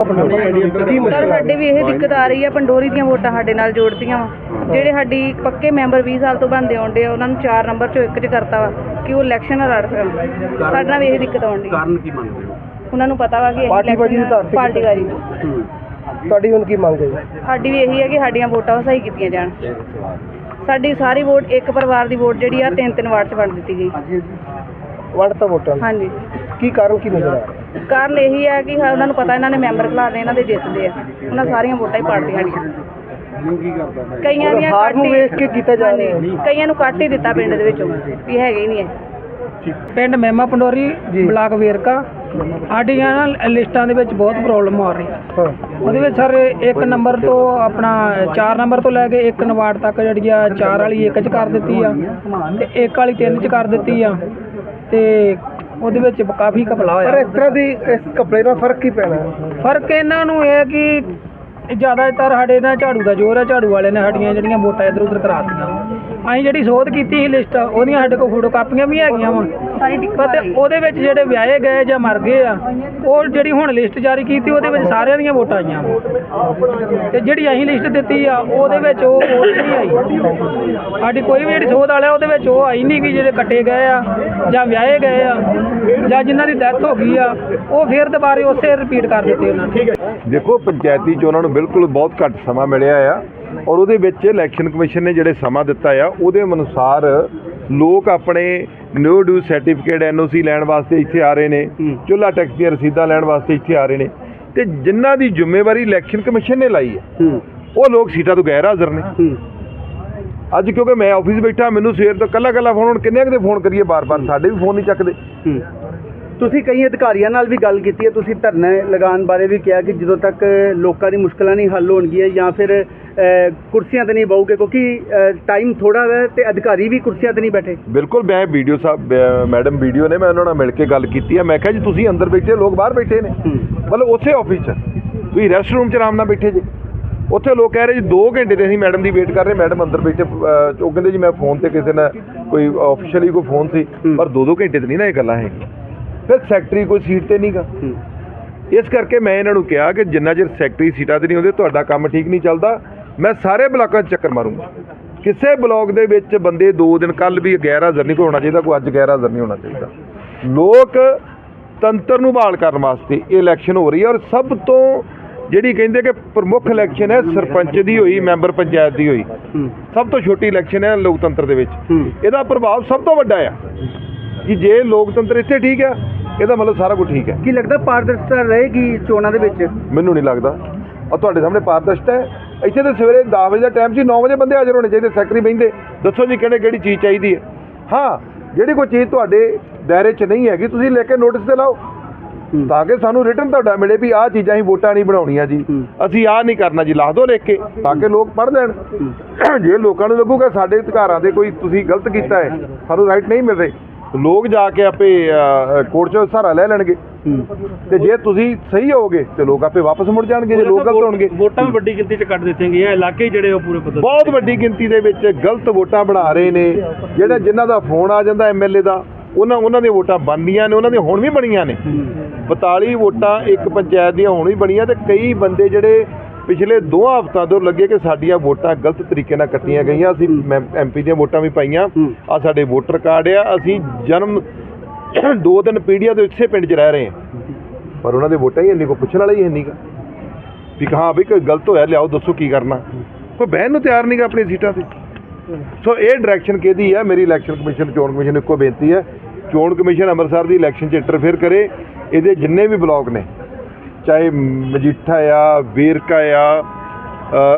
Sir ਸਾਡੇ ਵੀ ਇਹ ਦਿੱਕਤ ਆ ਰਹੀ ਹੈ ਪੰਡੋਰੀ ਦੀਆਂ ਵੋਟਾਂ ਸਾਡੇ ਨਾਲ ਜੋੜਤੀਆਂ ਵਾ। ਜਿਹੜੇ ਸਾਡੀ ਪੱਕੇ ਮੈਂਬਰ 20 ਸਾਲ ਤੋਂ ਬਣਦੇ ਆਉਂਦੇ ਆ ਉਹਨਾਂ ਨੂੰ 4 ਨੰਬਰ ਚੋਂ ਇੱਕ 'ਚ ਕਰਤਾ ਵਾ ਕਿ ਉਹ ਇਲੈਕਸ਼ਨ ਲੜ ਸਕਣ। ਸਾਡੇ ਨਾਲ ਵੀ ਇਹ ਦਿੱਕਤ ਆਉਂਦੀ ਕਾਰਨ ਕੀ ਮੰਨਦੇ ਹੋ? ਉਹਨਾਂ ਨੂੰ ਪਤਾ ਵਾ ਕਿ ਤੇ ਪਾਰਟੀ ਗਾਰੀ ਤੁਹਾਡੀ ਹੁਣ ਕੀ ਮੰਗ ਹੈ? ਸਾਡੀ ਵੀ ਇਹੀ ਹੈ ਕਿ ਸਾਡੀਆਂ ਵੋਟਾਂ ਸਹੀ ਕੀਤੀਆਂ ਜਾਣ। ਸਾਡੀ ਸਾਰੀ ਵੋਟ ਇੱਕ ਪਰਿਵਾਰ ਦੀ ਵੋਟ ਜਿਹੜੀ ਆ ਤਿੰਨ ਤਿੰਨ ਵਾਰਡ 'ਚ ਵੰਡ ਦਿੱਤੀ ਗਈ। ਵੰਡ ਤਾਂ ਵੋਟਾਂ। ਹਾਂਜੀ। ਕੀ ਕਾਰਨ ਕੀ ਨਜ਼ਰ ਆ? ਕਾਰਨ ਇਹੀ ਹੈ ਕਿ ਉਹਨਾਂ ਨੂੰ ਪਤਾ ਇਹਨਾਂ ਨੇ ਮੈਂਬਰ ਖਿਲਾਰਨੇ ਇਹਨਾਂ ਦੇ ਜਿੱਤਦੇ ਆ। ਉਹਨਾਂ ਸਾਰੀਆਂ ਵੋਟਾਂ ਹੀ ਸਾਡੀਆਂ ਨੂੰ ਕੀ ਕਰਦਾ ਹੈ ਕਈਆਂ ਦੀਆਂ ਹਾਰ ਨੂੰ ਵੇਖ ਕੇ ਕੀਤਾ ਜਾ ਰਿਹਾ। ਕਈਆਂ ਨੂੰ ਕੱਟ ਹੀ ਦਿੱਤਾ ਪਿੰਡ ਦੇ ਵਿੱਚੋਂ ਵੀ ਹੈਗੇ ਹੀ ਨਹੀਂ ਹੈ। ਪਿੰਡ ਮਹਿਮਾ ਪੰਡੋਰੀ ਬਲਾਕ ਵੇਰਕਾ। ਸਾਡੀਆਂ ਨਾ ਲਿਸਟਾਂ ਦੇ ਵਿੱਚ ਬਹੁਤ ਪ੍ਰੋਬਲਮ ਆ ਰਹੀ। ਉਹਦੇ ਵਿੱਚ ਸਰ ਇੱਕ ਨੰਬਰ ਤੋਂ ਆਪਣਾ 4 ਨੰਬਰ ਤੋਂ ਲੈ ਕੇ ਇੱਕ ਨਵਾਰਡ ਤੱਕ ਜਿਹੜੀ ਆ 4 ਵਾਲੀ ਇੱਕ ਚ ਕਰ ਦਿੱਤੀ ਆ ਤੇ ਇੱਕ ਵਾਲੀ ਤਿੰਨ ਚ ਕਰ ਦਿੱਤੀ ਆ। ਤੇ ਉਹਦੇ ਵਿੱਚ ਕਾਫੀ ਘਪਲਾ ਪਰ ਹੋਇਆ ਇਸ ਤਰ੍ਹਾਂ ਦੀ ਇਸ ਕਪੜੇ ਨਾਲ ਫ਼ਰਕ ਕੀ ਪੈਣਾ? ਫ਼ਰਕ ਇਹਨਾਂ ਨੂੰ ਇਹ ਹੈ ਕਿ ਜ਼ਿਆਦਾਤਰ ਸਾਡੇ ਨਾਲ ਝਾੜੂ ਦਾ ਜ਼ੋਰ ਹੈ ਝਾੜੂ ਵਾਲੇ ਨੇ ਸਾਡੀਆਂ ਜਿਹੜੀਆਂ ਵੋਟਾਂ ਇੱਧਰ ਉੱਧਰ ਕਰਾਤੀਆਂ ਅਸੀਂ ਜਿਹੜੀ ਸੋਧ ਕੀਤੀ ਸੀ ਲਿਸਟ ਉਹਦੀਆਂ ਸਾਡੇ ਕੋਲ ਫੋਟੋ ਕਾਪੀਆਂ ਵੀ ਹੈਗੀਆਂ ਵਾ। ਸਾਰੀ ਦਿੱਕਤ ਆ ਪਰ ਰਹੀ ਉਹਦੇ ਵਿੱਚ ਜਿਹੜੇ ਵਿਆਹੇ ਗਏ ਜਾਂ ਮਰ ਗਏ ਆ ਉਹ ਜਿਹੜੀ ਹੁਣ ਲਿਸਟ ਜਾਰੀ ਕੀਤੀ ਉਹਦੇ ਵਿੱਚ ਸਾਰਿਆਂ ਦੀਆਂ ਵੋਟਾਂ ਆਈਆਂ। ਤੇ ਜਿਹੜੀ ਅਸੀਂ ਲਿਸਟ ਦਿੱਤੀ ਆ ਉਹਦੇ ਵਿੱਚ ਉਹ ਵੋਟ ਨਹੀਂ ਆਈ। ਸਾਡੀ ਕੋਈ ਵੀ ਜਿਹੜੀ ਸੋਧ ਵਾਲਾ ਉਹਦੇ ਵਿੱਚ ਉਹ ਆਈ ਨਹੀਂ ਕਿ ਜਿਹੜੇ ਕੱਟੇ ਗਏ ਆ ਜਾਂ ਵਿਆਹੇ ਗਏ ਆ ਜਾਂ ਜਿਨ੍ਹਾਂ ਦੀ ਡੈਥ ਹੋ ਗਈ ਆ ਉਹ ਫੇਰ ਦੁਬਾਰੇ ਉਸੇ ਰਿਪੀਟ ਕਰ ਦਿੱਤੇ ਉਹਨਾਂ ਨੇ। ਦੇਖੋ ਪੰਚਾਇਤੀ ਚੋਣਾਂ ਨੂੰ ਬਿਲਕੁਲ ਬਹੁਤ ਘੱਟ ਸਮਾਂ ਮਿਲਿਆ ਆ। ਔਰ ਉਹਦੇ ਵਿੱਚ ਇਲੈਕਸ਼ਨ ਕਮਿਸ਼ਨ ਨੇ ਜਿਹੜੇ ਸਮਾਂ ਦਿੱਤਾ ਆ ਉਹਦੇ ਅਨੁਸਾਰ ਲੋਕ ਆਪਣੇ ਨਿਊ ਡਿਊ ਸਰਟੀਫਿਕੇਟ ਐਨਓਸੀ ਲੈਣ ਵਾਸਤੇ ਇੱਥੇ ਆ ਰਹੇ ਨੇ ਚੁੱਲ੍ਹਾ ਟੈਕਸ ਦੀਆਂ ਰਸੀਦਾਂ ਲੈਣ ਵਾਸਤੇ ਇੱਥੇ ਆ ਰਹੇ ਨੇ। ਤੇ ਜਿਨ੍ਹਾਂ ਦੀ ਜ਼ਿੰਮੇਵਾਰੀ ਇਲੈਕਸ਼ਨ ਕਮਿਸ਼ਨ ਨੇ ਲਾਈ ਹੈ। ਉਹ ਲੋਕ ਸੀਟਾਂ ਤੋਂ ਗੈਰ ਹਾਜ਼ਰ ਨੇ। ਅੱਜ ਕਿਉਂਕਿ ਮੈਂ ਆਫਿਸ ਬੈਠਾ ਮੈਨੂੰ ਸਵੇਰ ਤੋਂ ਕੱਲਾ ਕੱਲਾ ਫੋਨ ਹੁਣ ਕਿੰਨੇ ਕੁ ਦੇ ਫੋਨ ਕਰੀਏ ਬਾਰ-ਬਾਰ? ਸਾਡੇ ਵੀ ਫੋਨ ਨਹੀਂ ਚੱਕਦੇ। ਤੁਸੀਂ ਕਈ ਅਧਿਕਾਰੀਆਂ ਨਾਲ ਵੀ ਗੱਲ ਕੀਤੀ ਹੈ ਤੁਸੀਂ ਧਰਨੇ ਲਗਾਉਣ ਬਾਰੇ ਵੀ ਕਿਹਾ ਕਿ ਜਦੋਂ ਤੱਕ ਲੋਕਾਂ ਦੀ ਮੁਸ਼ਕਲਾਂ ਨਹੀਂ ਹੱਲ ਹੋਣਗੀਆਂ ਜਾਂ ਫਿਰ ਕੁਰਸੀਆਂ ਤੇ ਨਹੀਂ ਬਹੋਗੇ ਕਿਉਂਕਿ ਟਾਈਮ ਥੋੜਾ ਹੈ ਤੇ ਅਧਿਕਾਰੀ ਵੀ ਕੁਰਸੀਆਂ ਤੇ ਨਹੀਂ ਬੈਠੇ। ਬਿਲਕੁਲ ਮੈਂ ਵੀਡੀਓ ਸਾਹਿਬ ਮੈਡਮ ਵੀਡੀਓ ਨੇ ਮੈਂ ਉਹਨਾਂ ਨਾਲ ਮਿਲ ਕੇ ਗੱਲ ਕੀਤੀ ਹੈ। ਮੈਂ ਕਿਹਾ ਜੀ ਤੁਸੀਂ ਅੰਦਰ ਬੈਠੇ ਲੋਕ ਬਾਹਰ ਬੈਠੇ ਨੇ। ਮਤਲਬ ਉਸੇ ਆਫਿਸ 'ਚ। ਤੁਸੀਂ ਰੈਸਟ ਰੂਮ 'ਚ ਆਰਾਮ ਨਾਲ ਬੈਠੇ ਜੇ। ਉੱਥੇ ਲੋਕ ਕਹਿ ਰਹੇ ਜੀ 2 ਘੰਟੇ ਦੇ ਅਸੀਂ ਮੈਡਮ ਦੀ ਵੇਟ ਕਰ ਰਹੇ ਮੈਡਮ ਅੰਦਰ ਬੈਠੇ ਉਹ ਕਹਿੰਦੇ ਜੀ ਮੈਂ ਫੋਨ ਤੇ ਕਿਸੇ ਨਾਲ ਕੋਈ ਆਫੀਸ਼ੀਅਲੀ ਕੋਈ ਫੋਨ ਸੀ ਪਰ 2-2 ਘੰਟੇ ਤੇ ਨਹੀਂ ਨਾ ਇਹ ਗੱਲਾਂ ਹੈਗੀਆਂ। ਫਿਰ ਸੈਕਟਰੀ ਕੋਈ ਸੀਟ ਤੇ ਨਹੀਂਗਾ ਇਸ ਕਰਕੇ ਮੈਂ ਇਹਨਾਂ ਨੂੰ ਕਿਹਾ ਕਿ ਜਿੰਨਾ ਚਿਰ ਸੈਕਟਰੀ ਸੀਟਾਂ ਤੇ ਨਹੀਂ ਹੁੰਦੇ ਤੁਹਾਡਾ ਕੰਮ ਠੀਕ ਨਹੀਂ ਚੱਲਦਾ। ਮੈਂ ਸਾਰੇ ਬਲਾਕਾਂ 'ਚ ਚੱਕਰ ਮਾਰੂੰਗਾ। ਕਿਸੇ ਬਲਾਕ ਦੇ ਵਿੱਚ ਬੰਦੇ ਦੋ ਦਿਨ ਕੱਲ ਵੀ ਗੈਰ ਹਾਜ਼ਰ ਨਹੀਂ ਹੋਣਾ ਚਾਹੀਦਾ ਕੋਈ ਅੱਜ ਗੈਰ ਹਾਜ਼ਰ ਨਹੀਂ ਹੋਣਾ ਚਾਹੀਦਾ। ਲੋਕ ਤੰਤਰ ਨੂੰ ਬਹਾਲ ਕਰਨ ਵਾਸਤੇ ਇਹ ਇਲੈਕਸ਼ਨ ਹੋ ਰਹੀ ਹੈ ਔਰ ਸਭ ਤੋਂ ਜਿਹੜੀ ਕਹਿੰਦੇ ਕਿ ਪ੍ਰਮੁੱਖ ਇਲੈਕਸ਼ਨ ਹੈ ਸਰਪੰਚ ਦੀ ਹੋਈ ਮੈਂਬਰ ਪੰਚਾਇਤ ਦੀ ਹੋਈ ਸਭ ਤੋਂ ਛੋਟੀ ਇਲੈਕਸ਼ਨ ਹੈ ਲੋਕਤੰਤਰ ਦੇ ਵਿੱਚ। ਇਹਦਾ ਪ੍ਰਭਾਵ ਸਭ ਤੋਂ ਵੱਡਾ ਆ ਕਿ ਜੇ ਲੋਕਤੰਤਰ ਇੱਥੇ ਠੀਕ ਆ ਇਹਦਾ ਮਤਲਬ ਸਾਰਾ ਕੁਝ ਠੀਕ ਹੈ। ਕੀ ਲੱਗਦਾ ਪਾਰਦਰਸ਼ਤਾ ਰਹੇਗੀ ਚੋਣਾਂ ਦੇ ਵਿੱਚ? ਮੈਨੂੰ ਨਹੀਂ ਲੱਗਦਾ। ਔਰ ਤੁਹਾਡੇ ਸਾਹਮਣੇ ਪਾਰਦਰਸ਼ਤਾ ਹੈ ਇੱਥੇ ਤਾਂ ਸਵੇਰੇ 10 ਵਜੇ ਦਾ ਟਾਈਮ ਸੀ 9 ਵਜੇ ਬੰਦੇ ਹਾਜ਼ਰ ਹੋਣੇ ਚਾਹੀਦੇ ਸੈਕਟਰੀ ਬਹਿੰਦੇ ਦੱਸੋ ਜੀ ਕਿਹੜੇ ਕਿਹੜੀ ਚੀਜ਼ ਚਾਹੀਦੀ ਹੈ। ਹਾਂ ਜਿਹੜੀ ਕੋਈ ਚੀਜ਼ ਤੁਹਾਡੇ ਦਾਇਰੇ 'ਚ ਨਹੀਂ ਹੈਗੀ ਤੁਸੀਂ ਲੈ ਕੇ ਨੋਟਿਸ ਤੇ ਲਾਓ। ਤਾਂ ਕਿ ਸਾਨੂੰ ਰਿਟਰਨ ਤੁਹਾਡਾ ਮਿਲੇ ਵੀ ਆਹ ਚੀਜ਼ਾਂ ਹੀ ਵੋਟਾਂ ਨਹੀਂ ਬਣਾਉਣੀਆਂ ਜੀ। ਅਸੀਂ ਆਹ ਨਹੀਂ ਕਰਨਾ ਜੀ ਲਿਖ ਦਿਓ ਲਿਖ ਕੇ ਤਾਂ ਕਿ ਲੋਕ ਪੜ੍ਹ ਲੈਣ। ਜੇ ਲੋਕਾਂ ਨੂੰ ਲੱਗੂਗਾ ਸਾਡੇ ਅਧਿਕਾਰਾਂ ਦੇ ਕੋਈ ਤੁਸੀਂ ਗਲਤ ਕੀਤਾ ਹੈ ਸਾਨੂੰ ਰਾਈਟ ਨਹੀਂ ਮਿਲ ਰਹੇ। ਲੋਕ ਜਾ ਕੇ ਆਪੇ ਕੋਰਟ 'ਚ ਸਹਾਰਾ ਲੈ ਲੈਣਗੇ। ਤੇ ਜੇ ਤੁਸੀਂ ਸਹੀ ਹੋਵੋਗੇ ਤੇ ਲੋਕ ਆਪੇ ਵਾਪਸ ਮੁੜ ਜਾਣਗੇ ਜੇ ਲੋਕ ਗਲਤ ਹੋਣਗੇ। ਵੋਟਾਂ ਵੀ ਵੱਡੀ ਗਿਣਤੀ 'ਚ ਕੱਢ ਦਿੱਤੀਆਂ ਗਈਆਂ ਇਲਾਕੇ ਜਿਹੜੇ ਉਹ ਪੂਰੇ ਪੱਧਰ ਬਹੁਤ ਵੱਡੀ ਗਿਣਤੀ ਦੇ ਵਿੱਚ ਗਲਤ ਵੋਟਾਂ ਬਣਾ ਰਹੇ ਨੇ। ਜਿਹੜਾ ਜਿਨ੍ਹਾਂ ਦਾ ਫੋਨ ਆ ਜਾਂਦਾ ਐਮਐਲਏ ਦਾ ਉਹਨਾਂ ਉਹਨਾਂ ਦੀਆਂ ਵੋਟਾਂ ਬਣਦੀਆਂ ਨੇ ਉਹਨਾਂ ਦੀਆਂ ਹੁਣ ਵੀ ਬਣੀਆਂ ਨੇ। 42 ਵੋਟਾਂ ਇੱਕ ਪੰਚਾਇਤ ਦੀਆਂ ਹੁਣ ਵੀ ਬਣੀਆਂ ਤੇ ਕਈ ਬੰਦੇ ਜਿਹੜੇ ਪਿਛਲੇ ਦੋ ਹਫ਼ਤਾ ਤੋਂ ਲੱਗੇ ਕਿ ਸਾਡੀਆਂ ਵੋਟਾਂ ਗਲਤ ਤਰੀਕੇ ਨਾਲ ਕੱਟੀਆਂ ਗਈਆਂ। ਅਸੀਂ ਐਮਪੀ ਦੀਆਂ ਵੋਟਾਂ ਵੀ ਪਾਈਆਂ। ਆ ਸਾਡੇ ਵੋਟਰ ਕਾਰਡ ਆ। ਅਸੀਂ ਜਨਮ ਦੋ ਤਿੰਨ ਪੀੜ੍ਹੀਆਂ ਦੇ ਇਸੇ ਪਿੰਡ 'ਚ ਰਹਿ ਰਹੇ ਹਾਂ ਪਰ ਉਹਨਾਂ ਦੇ ਵੋਟਾਂ ਹੀ ਇੰਨੀ ਕੋ ਪੁੱਛਣ ਵਾਲਾ ਹੀ ਇੰਨੀ ਗਾ ਵੀ ਹਾਂ ਵੀ ਕੋਈ ਗਲਤ ਹੋਇਆ, ਲਿਆਓ, ਦੱਸੋ ਕੀ ਕਰਨਾ। ਕੋਈ ਬਹਿਣ ਨੂੰ ਤਿਆਰ ਨਹੀਂਗਾ ਆਪਣੀ ਸੀਟਾਂ ਤੇ। ਸੋ ਇਹ ਡਾਇਰੈਕਸ਼ਨ ਕਿਹਦੀ ਹੈ ਮੇਰੀ ਇਲੈਕਸ਼ਨ ਕਮਿਸ਼ਨ ਚੋਣ ਕਮਿਸ਼ਨ ਨੂੰ ਇੱਕੋ ਬੇਨਤੀ ਹੈ ਚੋਣ ਕਮਿਸ਼ਨ ਅੰਮ੍ਰਿਤਸਰ ਦੀ ਇਲੈਕਸ਼ਨ 'ਚ ਇੰਟਰਫੇਅਰ ਕਰੇ। ਇਹਦੇ ਜਿੰਨੇ ਵੀ ਬਲਾਕ ਨੇ, ਚਾਹੇ ਮਜੀਠਾ ਆ, ਵੇਰਕਾ ਆ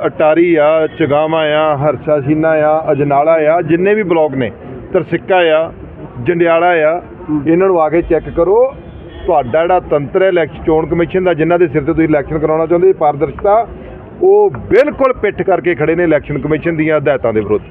ਅਟਾਰੀ ਆ, ਚਗਾਵਾ ਆ, ਹਰਸਾ ਸੀਨਾ ਆ, ਅਜਨਾਲਾ ਆ, ਜਿੰਨੇ ਵੀ ਬਲਾਕ ਨੇ, ਤਰਸਿੱਕਾ ਆ, ਜੰਡਿਆਲਾ ਆ ਇਹਨਾਂ ਨੂੰ ਆ ਕੇ ਚੈੱਕ ਕਰੋ। ਤੁਹਾਡਾ ਜਿਹੜਾ ਤੰਤਰ ਹੈ ਇਲੈਕਸ਼ਨ ਚੋਣ ਕਮਿਸ਼ਨ ਦਾ, ਜਿਨ੍ਹਾਂ ਦੇ ਸਿਰ ਤੇ ਤੁਸੀਂ ਇਲੈਕਸ਼ਨ ਕਰਾਉਣਾ ਚਾਹੁੰਦੇ ਪਾਰਦਰਸ਼ਤਾ ਉਹ ਬਿਲਕੁਲ ਪਿੱਠ ਕਰਕੇ ਖੜੇ ਨੇ ਇਲੈਕਸ਼ਨ ਕਮਿਸ਼ਨ ਦੀਆਂ ਹਦਾਇਤਾਂ ਦੇ ਵਿਰੁੱਧ।